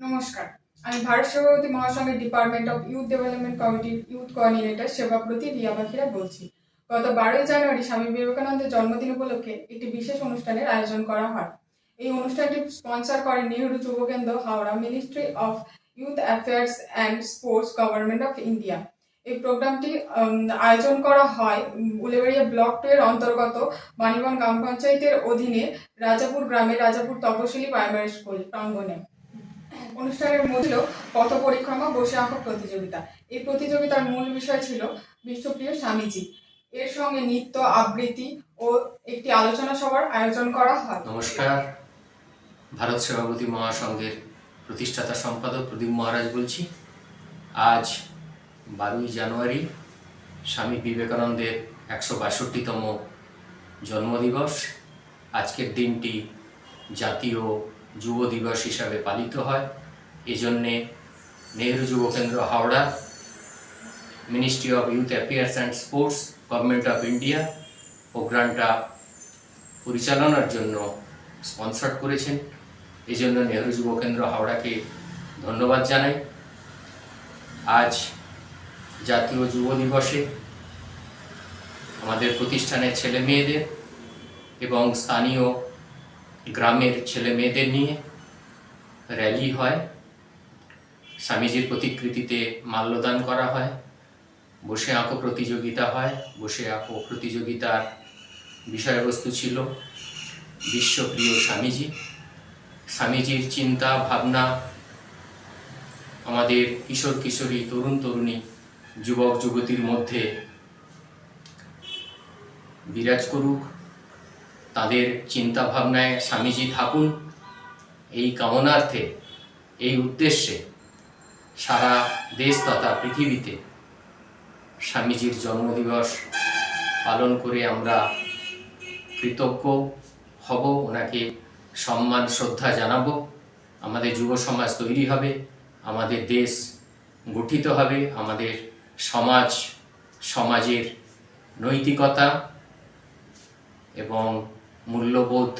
নমস্কার। আমি ভারত সেবাবতী মহাসংঘের ডিপার্টমেন্ট অফ ইউথ ডেভেলপমেন্ট কমিটির ইউথ কোঅর্ডিনেটর সেবাপ্রতি রিয়া পাখিরা বলছি। গত বারোই জানুয়ারি স্বামী বিবেকানন্দের জন্মদিন উপলক্ষে একটি বিশেষ অনুষ্ঠানের আয়োজন করা হয়। এই অনুষ্ঠানটি স্পন্সর করে Nehru Yuva Kendra Howrah ministry of youth affairs and sports government of India এই প্রোগ্রামটি আয়োজন করা হয় উলেবাড়িয়া ব্লক টু এর অন্তর্গত বাণীবন গ্রাম পঞ্চায়েতের অধীনে রাজাপুর গ্রামে রাজাপুর তপশিলি প্রাইমারি স্কুল, প্রাঙ্গণে। অনুষ্ঠানের ছিল পথ পরিক্রমা, বসে আঁকা প্রতিযোগিতা। এই প্রতিযোগিতার মূল বিষয় ছিল বিশ্বপ্রিয় স্বামীজি। এর সঙ্গে নৃত্য আবৃত্তি ও একটি আলোচনা সভার আয়োজন করা হয়। নমস্কার। ভারত সেবাপতি মহাসংঘের প্রতিষ্ঠাতা সম্পাদক প্রদীপ মহারাজ বলছি, আজ বারোই জানুয়ারি স্বামী বিবেকানন্দের একশো বাষট্টিতম জন্মদিবস। আজকের দিনটি জাতীয় যুব দিবস হিসাবে পালিত হয়। এজন্যে Nehru Yuva Kendra Howrah ministry of youth affairs and sports government of India প্রোগ্রামটা পরিচালনার জন্য স্পন্সর করেছেন। এই জন্য নেহরু যুব কেন্দ্র হাওড়াকে ধন্যবাদ জানাই। আজ জাতীয় যুব দিবসে আমাদের প্রতিষ্ঠানের ছেলে মেয়েদের এবং স্থানীয় গ্রামের ছেলে মেয়েদের নিয়ে র্যালি হয়। স্বামীজির প্রতিকৃতিতে মাল্যদান করা হয়, বসে আঁকো প্রতিযোগিতা হয়, বসে আঁকো প্রতিযোগিতার বিষয়বস্তু ছিল। বিশ্বপ্রিয় স্বামীজি, স্বামীজির চিন্তা, ভাবনা, আমাদের কিশোর কিশোরী, তরুণ তরুণী, যুবক যুবতীর মধ্যে বিরাজ করুক, তাদের চিন্তা ভাবনায় স্বামীজি থাকুন। এই কামনার্থে, এই উদ্দেশ্যে সারা দেশ তথা পৃথিবীতে স্বামীজির জন্মদিবস পালন করে আমরা কৃতজ্ঞ হব। ওনাকে সম্মান, শ্রদ্ধা জানাব। আমাদের যুব সমাজ তৈরি হবে, আমাদের দেশ গঠিত হবে, আমাদের সমাজ, সমাজের নৈতিকতা এবং মূল্যবোধ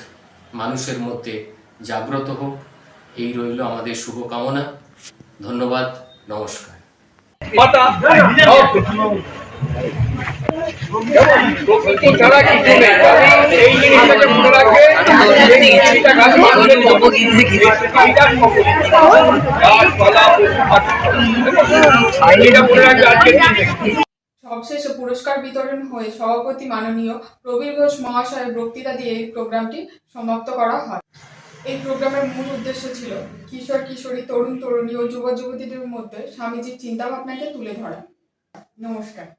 মানুষের মধ্যে জাগ্রত হোক। এই রইল আমাদের শুভকামনা। ধন্যবাদ নমস্কার। প্রকৃতি ছাড়া কিছু নেই। এই জিনিসটাকে মনে রাখবে সবশেষে পুরস্কার বিতরণ হয়ে সভাপতি মাননীয় প্রবীর ঘোষ মহাশয়ের বক্তৃতা দিয়ে এই প্রোগ্রামটি সমাপ্ত করা হয়। এই প্রোগ্রামের মূল উদ্দেশ্য ছিল কিশোর, কিশোরী, তরুণ, তরুণী ও যুব যুবতীদের মধ্যে স্বামীজির চিন্তা ভাবনাকে তুলে ধরা। নমস্কার।